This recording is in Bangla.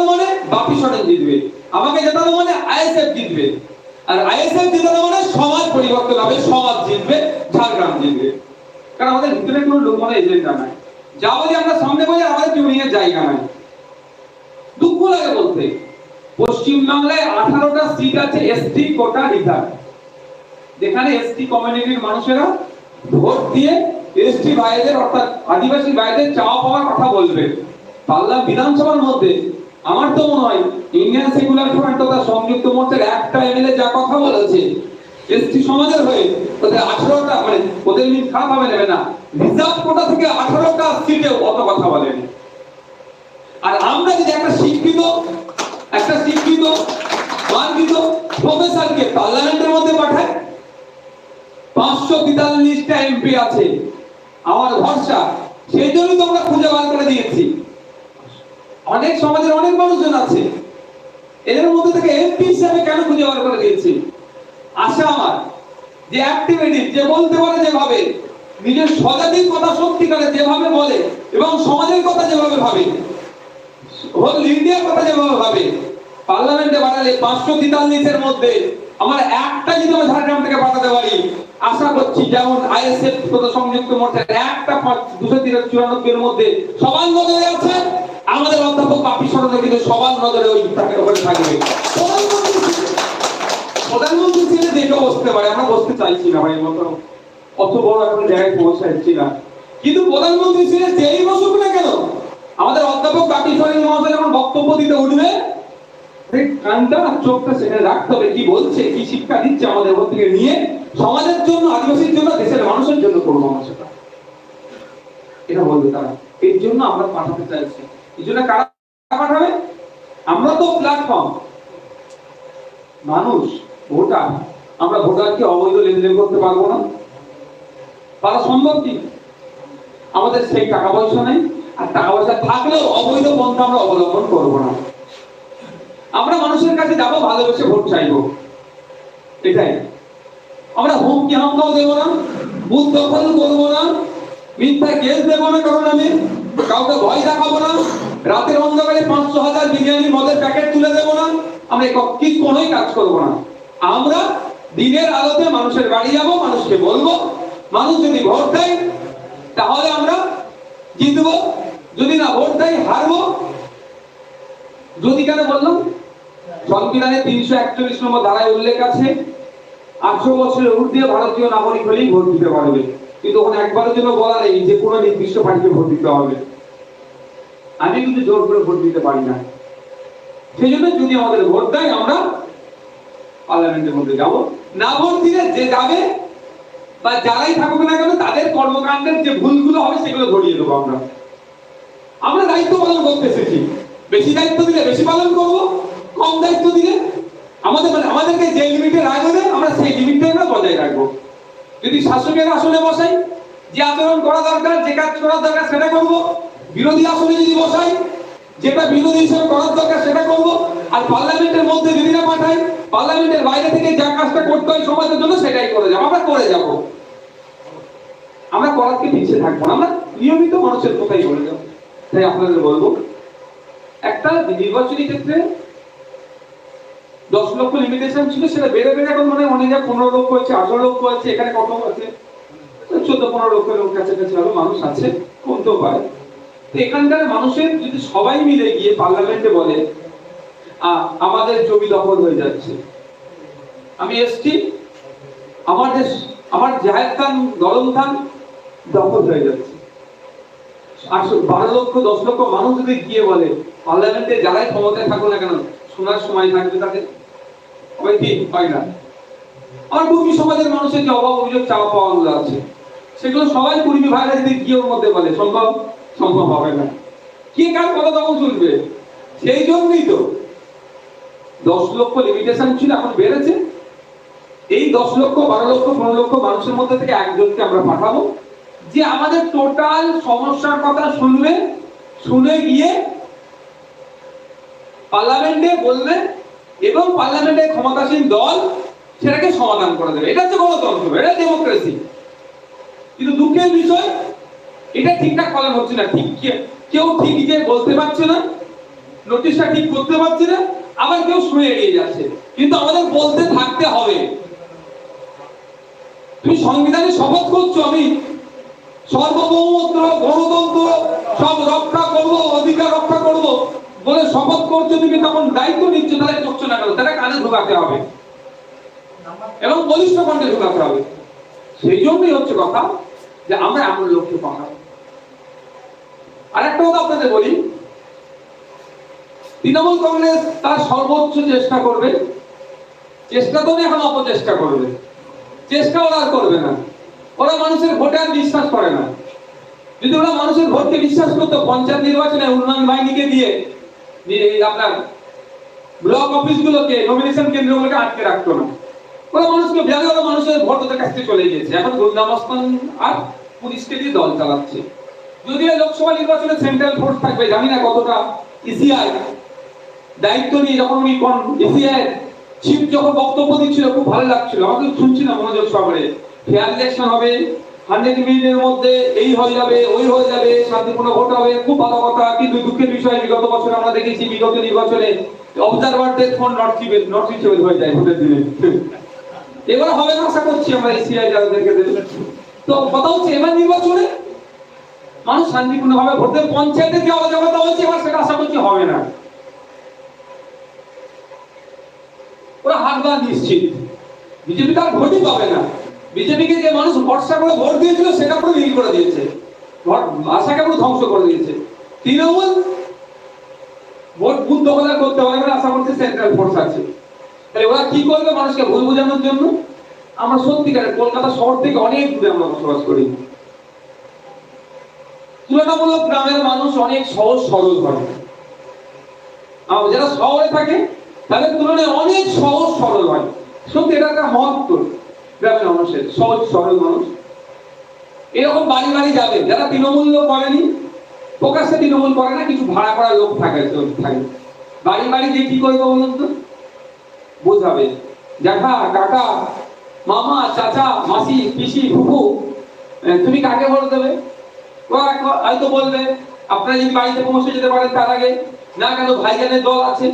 মানে জিতবে। আমাকে জেতানো মানে আইএসএফ জিতবে। আর আইএসএফ জেতানো মানে সমাজ পরিবর্তন হবে, সমাজ জিতবে, ঝাড়গ্রাম জিতবে। কারণ আমাদের ভিতরে কোনো লোক মানে এজেন্ডা নাই। যা বলি আমরা সামনে বলি, আমাদের টিউনিং এর জায়গা নাই। দুঃখ লাগে বলতে। পশ্চিমবাংলায় আঠারোটা সিট আছে এসটি কোটা রিজার্ভ যেখানে এসটি কমিউনিটির মানুষেরা ভোট দিয়ে এসটি ভাইদের, অর্থাৎ আদিবাসী ভাইদের চাওয়া পাওয়ার কথা বলবে। পাল্লা বিধানসভার মধ্যে আমার তো মনে হয় ইন্ডিয়ান সেকুলার ফ্রন্ট তথা সংযুক্ত মোর্চার একটা এমএলএ যা কথা বলেছে, এসটি সমাজের হয়ে তাদের আঠারোটা মানে ওদের মিন খারাপ ভাবে নেবে না। রিজার্ভ কোটা থেকে আঠারোটা সিটে অত কথা বলেনি। আর আমরা যদি একটা শিক্ষিত একটা শিক্ষিত মার্কিত প্রফেসরকে পার্লামেন্টের মধ্যে পাঠাই, পাঁচশো তেতাল্লিশটা এমপি আছে, আমার ভরসা, সেই জন্যই তো খুঁজে বার করে দিয়েছি। অনেক সমাজের অনেক মানুষজন আছে। এদের মধ্যে থেকে এমপি হিসাবে কেন খুঁজে বার করে দিয়েছি? আশা আমার যে অ্যাক্টিভিটি যে বলতে পারে যেভাবে, নিজের স্বজাতির কথা সত্যিকারে যেভাবে বলে এবং সমাজের কথা যেভাবে ভাবে হোল ইন্ডিয়ার কথা যেভাবে ভাবে পার্লামেন্টে পাঠালে পাঁচশো তেতাল্লিশের মধ্যে আমার একটা যদি আমি ঝাড়গ্রাম থেকে পাঠাতে পারি, আশা করছি যেমন আইএসএফ সংযুক্ত মোর্চার একটা দুশো চুরানব্বই এর মধ্যে সবার নজরে আছে। আমাদের অধ্যাপক বাপি সরণে কিন্তু সবার নজরে ওই তাকে ওখানে থাকবে। প্রধানমন্ত্রী ছেলে দেখে বসতে পারে, আমরা বসতে চাইছি না ভাই মতো অত বড় এখন জায়গায় না। কিন্তু প্রধানমন্ত্রী ছেলে যেই বসুক না কেন, আমাদের অধ্যাপক বাপি মহাশয় যখন বক্তব্য দিতে উঠবে কানটা চোখটা সেখানে রাখতে হবে, কি বলছে, কি শিক্ষা দিচ্ছে আমাদের ওর থেকে নিয়ে সমাজের জন্য, আদিবাসীর জন্য, দেশের মানুষের জন্য করব আমরা সেটা। এটা বলবে তারা। এর জন্য আমরা পাঠাতে চাইছি। এই জন্য কারা পাঠাবে আমরা তো প্ল্যাটফর্ম মানুষ, ভোটার, আমরা ভোটারকে অবৈধ লেনদেন করতে পারব না। পারা সম্ভব কি? আমাদের সেই টাকা পয়সা নেই, আর টাকা পয়সা থাকলেও অবৈধ পন্থা আমরা অবলম্বন করব না। আমরা মানুষের কাছে যাব, ভালোবেসে ভোট চাইব। এটাই। আমরা হুমকি হামলাও দেবো না বুথ দখল করব না। মিথ্যা কেস দেবো না কারণ আমি। কাউকে ভয় দেখাবো না। রাতের অন্ধকারে পাঁচশো হাজার বিরিয়ানি মদের প্যাকেট তুলে দেবো না। আমরা কি কোনোই কাজ করব না। আমরা দিনের আলোতে মানুষের বাড়ি যাব, মানুষকে বলব, মানুষ যদি ভোট দেয়, তাহলে আমরা জিতবো। যদি না ভোট দেয়, হারবো। যদি কেন বললাম? সংবিধানে তিনশো একচল্লিশ নম্বর ধারায় উল্লেখ আছে, আঠারো বছরের ঊর্ধ্বে ভারতীয় নাগরিক হলেই ভোট দিতে পারবে। কিন্তু ওখানে একবারের জন্য বলা নেই যে কোনো নির্দিষ্ট পার্টিকে ভোট দিতে হবে। আমি কিন্তু জোর করে ভোট দিতে পারি না। সেই জন্য যদি আমাদের ভোট দেয়, আমরা পার্লামেন্টের মধ্যে যাব। না ভোট দিলে যে যাবে বা যারাই থাকুক না কেন, তাদের কর্মকাণ্ডের যে ভুলগুলো হবে, সেগুলো ধরিয়ে দেবো আমরা। আমরা দায়িত্ব পালন করতে এসেছি। বেশি দায়িত্ব দিলে বেশি পালন করব, কম দায়িত্ব দিলে আমাদের মানে আমাদেরকে যে লিমিটে রাখবে, আমরা সেই লিমিটটাই আমরা বজায় রাখব। যদি শাসকের আসনে বসাই, যে আচরণ করা দরকার, যে কাজ করা দরকার, সেটা করব। বিরোধী আসনে যদি বসাই, যেটা বিরোধী হিসেবে করার দরকার, সেটা করব। আর পার্লামেন্টের মধ্যে যদি না পাঠাই, পার্লামেন্টের বাইরে থেকে যা কাজটা করতে হয় সমাজের জন্য, সেটাই করে যাব। আমরা করে যাব। আমরা করারকে পিছিয়ে থাকব আমরা নিয়মিত মানুষের কথাই বলে যাব। তাই আপনাদের বলব, একটা নির্বাচনী ক্ষেত্রে দশ লক্ষ লিমিটেশন ছিল, সেটা বেড়ে বেড়ে এখন মানে অনেক পনেরো লক্ষ হয়েছে আঠারো লক্ষ আছে, এখানে কত আছে? চোদ্দ পনেরো লক্ষ লোক কাছাকাছি ভালো মানুষ আছে কমতেও পারে তো এখানকার মানুষের যদি সবাই মিলে গিয়ে পার্লামেন্টে বলে আমাদের জমি দখল হয়ে যাচ্ছে। আমি এসছি, আমার যে আমার খান দরম খান দখল হয়ে যাচ্ছে। আটশো বারো লক্ষ, দশ লক্ষ মানুষ যদি গিয়ে বলে পার্লামেন্টে যারাই ক্ষমতায় থাকুক না কেন শোনার সময় থাকবে তাদের হয় কি? হয় না। আর কর্মী সমাজের মানুষের যে অভাব অভিযোগ চাওয়া পাওয়া গুলো আছে? সেগুলো সবাই কর্মী ভাইরা যদি গিয়ে ওর মধ্যে বলে, সম্ভব? সম্ভব হবে না। কে কার কথা তখন শুনবে? সেই জন্যই তো। দশ লক্ষ লিমিটেশন ছিল, এখন বেড়েছে। এই দশ লক্ষ, বারো লক্ষ, পনেরো লক্ষ মানুষের মধ্যে থেকে একজনকে আমরা পাঠাবো। যে আমাদের টোটাল সমস্যার কথা শুনবে, শুনে গিয়ে পার্লামেন্টে বলবে এবং পার্লামেন্টের ক্ষমতাসীন দল সেটাকে সমাধান করে দেবে। এটা হচ্ছে গণতন্ত্র, এটা ডেমোক্রেসি কিন্তু দুঃখের বিষয়, এটা ঠিকঠাক পালন হচ্ছে না। ঠিক কেউ ঠিক যে বলতে পারছে না, নোটিশটা ঠিক করতে পারছে না, আবার কেউ শুনে এড়িয়ে যাচ্ছে। কিন্তু আমাদের বলতে থাকতে হবে। তুমি সংবিধানে শপথ করছ আমি সার্বভৌমত্ব গণতন্ত্র বলে শপথ করছ তুমি তখন দায়িত্ব নিচ্ছ, তাহলে করছ না কেন? তাহলে কানে ঢোকাতে হবে। এবং বলিষ্ঠ কণ্ঠে ঢোকাতে হবে। সেই জন্যই হচ্ছে কথা যে আমরা এমন লক্ষ্যে পাঠাবো। আর একটা কথা আপনাদের বলি, তৃণমূল কংগ্রেস তার সর্বোচ্চ চেষ্টা করবে। চেষ্টা তো এখন অপচেষ্টা করবে। চেষ্টা ওরা করবে না। ওরা মানুষের ভোটে আর বিশ্বাস করে না। যদি ওরা মানুষের ভোটকে বিশ্বাস করতো, পঞ্চায়েত নির্বাচনে উন্নয়ন বাহিনীকে দিয়ে আপনার ব্লক অফিসগুলোকে নমিনেশন কেন্দ্রগুলোকে আটকে রাখতো না। মানুষকে মানুষের কাছ থেকে চলে গিয়েছে। এখন আর পুলিশকে দিয়ে দল চালাচ্ছে। লোকসভা নির্বাচনে সেন্ট্রাল ফোর্স থাকবে, জানি না কতটা ইসিআই দায়িত্ব নিয়ে যখন উনি কোন ইসিআই চিফ যখন বক্তব্য দিচ্ছিল, খুব ভালো লাগছিল। আমাকে শুনছি না মনোযোগ সহকারে। ফেয়ার ইলেকশন হবে হান্ড্রেড মধ্যে এই হয়ে যাবে, ওই হয়ে যাবে, শান্তিপূর্ণ ভোট হবে। খুব ভালো কথা, কিন্তু দুঃখের বিষয়, বিগত বছর আমরা দেখেছি, বিগত নির্বাচনে অবজারভারদের ফোন নট নট হয়ে যায় ভোটের দিনে। এবার হবে না, আশা করছি আমরা যাদেরকে তো কথা হচ্ছে, এবার নির্বাচনে মানুষ শান্তিপূর্ণ ভাবে ভোট পঞ্চায়েতে যে অরাজকতা হচ্ছে এবার সেটা আশা করছি হবে না। ওরা হারবার নিশ্চিত। বিজেপি তার ভোটই পাবে না। বিজেপিকে যে মানুষ ভরসা করে ভোট দিয়েছিল, সেটা পুরো নীল করে দিয়েছে। আশাকে পুরো ধ্বংস করে দিয়েছে। তৃণমূল ভোট বুথ করতে না, আশা করছে সেন্ট্রাল ফোর্স আছে তাহলে ওরা কি করবে মানুষকে ভুল বোঝানোর জন্য? আমরা সত্যিকারের কলকাতা শহর থেকে অনেক দূরে আমরা বসবাস করি। তুলনামূলক গ্রামের মানুষ অনেক সহজ সরল হয় আর যারা শহরে থাকে, তাদের তুলনায় অনেক সহজ সরল হয়। সত্যি, এটা একটা মহত্ব গ্রামের মানুষের, সহজ, সরল মানুষ। এরকম বাড়ি বাড়ি যাবে, যারা করেনি, প্রকাশ্যে তৃণমূল করে না, কিছু ভাড়া করা লোক থাকে থাকে। বাড়ি বাড়ি গিয়ে কি করবে বলুন তো? বোঝাবে। কাকা, মামা, চাচা, মাসি, পিসি, ফুফু তুমি কাকে ভোট দেবে? ওরা হয়তো বলবে, আপনারা যদি বাড়িতে পৌঁছে যেতে পারেন তার আগে। না কেন, ভাইজানের দল আছে।